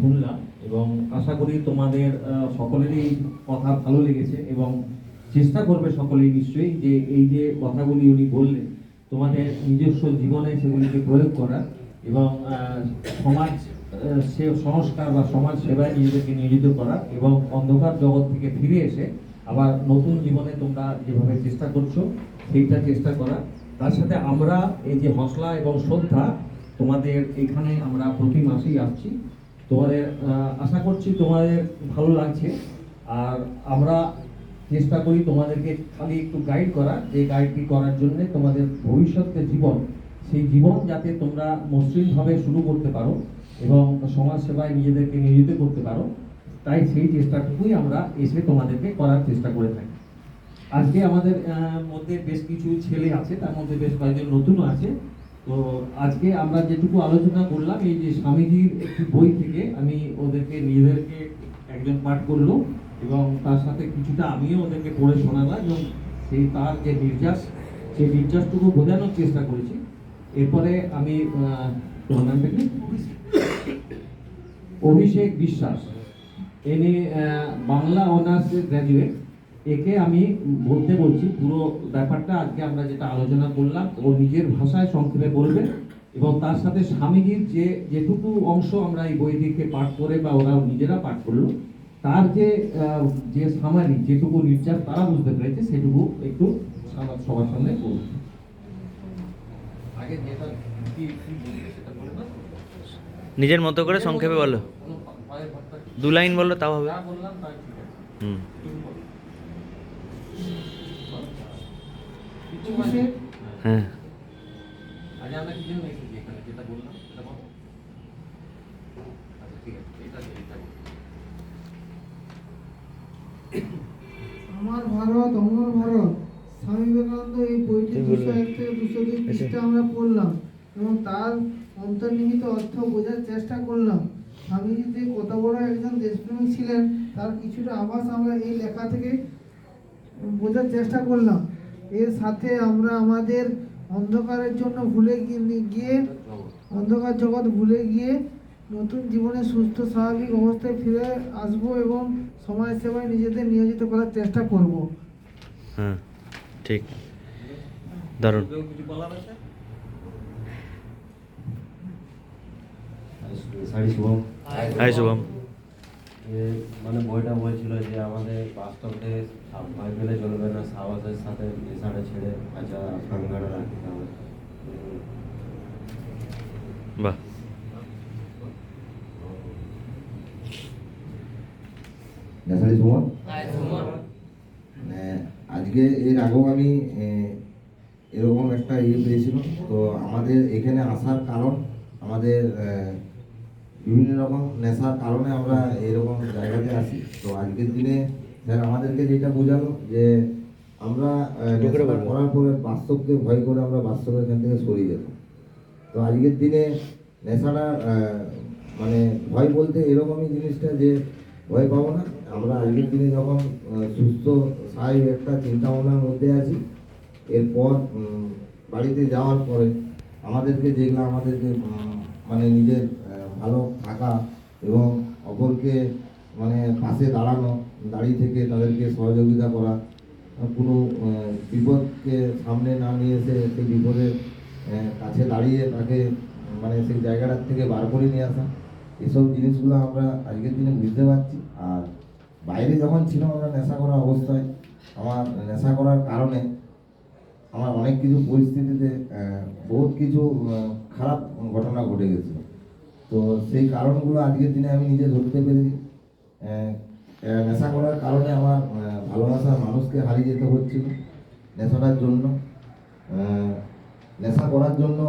শুনলাম এবং আশা করি তোমাদের সকলেরই কথা ভালো লেগেছে এবং চেষ্টা করবে সকলেই নিশ্চয়ই যে এই যে কথাগুলি উনি বললেন, তোমাদের নিজস্ব জীবনে সেগুলিকে প্রয়োগ করা এবং সমাজ সে সংস্কার বা সমাজ সেবায় নিজেদেরকে নিয়োজিত করা এবং অন্ধকার জগৎ থেকে ফিরে এসে আবার নতুন জীবনে তোমরা যেভাবে চেষ্টা করছ, সেইটা চেষ্টা করা। তার সাথে আমরা এই যে হসলা এবং শ্রদ্ধা তোমাদের এখানে আমরা প্রতি মাসেই আসছি। তোমাদের আশা করছি তোমাদের ভালো লাগছে। আর আমরা চেষ্টা করি তোমাদেরকে খালি একটু গাইড করা যে গাইডটি করার জন্য তোমাদের ভবিষ্যৎ যে জীবন, সেই জীবন যাতে তোমরা মসৃণভাবে শুরু করতে পারো এবং সমাজ সেবায় নিজেদেরকে নিয়োজিত করতে পারো, তাই সেই চেষ্টাটুকুই আমরা এসে তোমাদেরকে করার চেষ্টা করে থাকি। আজকে আমাদের মধ্যে বেশ কিছু ছেলে আছে, তার মধ্যে বেশ কয়েকজন নতুনও আছে। তো আজকে আমরা যেটুকু আলোচনা করলাম, এই যে স্বামীজির একটি বই থেকে আমি ওদেরকে, নিজেদেরকে একজন পাঠ করল এবং তার সাথে কিছুটা আমিও ওদেরকে পড়ে শোনালাম এবং সেই তার যে নির্যাস, সেই নির্যাসটুকু বোঝানোর চেষ্টা করেছি। এরপরে আমি? অভিষেক বিশ্বাস। এনে বাংলা অনার্সের গ্র্যাজুয়েট একে আমি বলতে বলছি পুরো ব্যাপারটা আজকে আমরা যেটা আলোচনা করলাম ও নিজের ভাষায় সংক্ষেপে বলবে এবং তার সাথে স্বামীজির যে যেটুকু অংশ আমরা এই বই থেকে পাঠ করে বা ওরা নিজেরা পাঠ করল তার যে যে সামারি যেটুকু নির্যাস তারা বুঝতে পেরেছে সেটুকু একটু সবার সবার সামনে বলব আগে যেটা বলে। নিজের মতো করে সংক্ষেপে বলো? দু লাইন বলল তাও হবে হুম বলো। হ্যাঁ আমরা আচ্ছা। আমার ভারত অমর ভারত স্বামী বিবেকানন্দ এই বইটি দুশো এক থেকে দুশো দুই পৃষ্ঠা আমরা পড়লাম এবং তার অন্তর্নিহিত অর্থ বোঝার চেষ্টা করলাম। স্বামীজি যে কত বড় একজন দেশপ্রেমিক ছিলেন তার কিছুটা আভাস আমরা এই লেখা থেকে বোঝার চেষ্টা করলাম। এর সাথে আমরা আমাদের অন্ধকারের জন্য ভুলে গিয়ে- গিয়ে অন্ধকার জগৎ ভুলে গিয়ে নতুন জীবনে সুস্থ স্বাভাবিক অবস্থায় ফিরে আসব এবং সমাজ সেবায় নিজেদের নিয়োজিত করার চেষ্টা করব। হ্যাঁ ঠিক। দারুণ। কেউ কিছু বলার আছে? শাড়ি শুভম হাই শুভম মানে বইটা বলছিল যে আমাদের বাস্তবে ভয় পেলে চলবে না সাহসের সাথে নেশাটা ছেড়ে আচ্ছা সংজ্ঞাটা রাখতে হবে। বাহ। নেশারি সুমন? মানে আজকে এর আগেও আমি এরকম একটা ইয়ে পেয়েছিলাম। তো আমাদের এখানে আসার কারণ আমাদের বিভিন্ন রকম নেশার কারণে আমরা এরকম জায়গাতে আসি তো আজকের দিনে স্যার আমাদেরকে যেটা বোঝালো যে আমরা। করার পরে বাস্তবকে ভয় করে আমরা বাস্তবের এখান থেকে সরিয়ে যেত তো আজকের দিনে নেশাটা মানে ভয় বলতে এরকমই জিনিসটা যে ভয় পাবো না। আমরা আজকের দিনে যখন সুস্থ স্বাভাবিক একটা চিন্তা ভাবনার মধ্যে আছি এরপর বাড়িতে যাওয়ার পরে আমাদেরকে যেগুলো আমাদেরকে মানে নিজের ভালো থাকা এবং অপরকে মানে পাশে দাঁড়ানো, দাঁড়িয়ে থেকে তাদেরকে সহযোগিতা করা, কোনো বিপদকে সামনে না নিয়ে এসে সেই বিপদের কাছে দাঁড়িয়ে তাকে মানে সেই জায়গাটার থেকে বার করে নিয়ে আসা। এসব জিনিসগুলো আমরা আজকের দিনে বুঝতে পারছি। আর বাইরে যখন ছিলাম আমরা নেশা করা অবস্থায়, আমার নেশা করার কারণে আমার অনেক কিছু পরিস্থিতিতে বহুত কিছু খারাপ ঘটনা ঘটে গেছিল। তো সেই কারণগুলো আজকের দিনে আমি নিজে ধরতে পেরেছি। নেশা করার কারণে আমার ভালোবাসার মানুষকে হারিয়ে যেতে হচ্ছিল নেশাটার জন্য। নেশা করার জন্য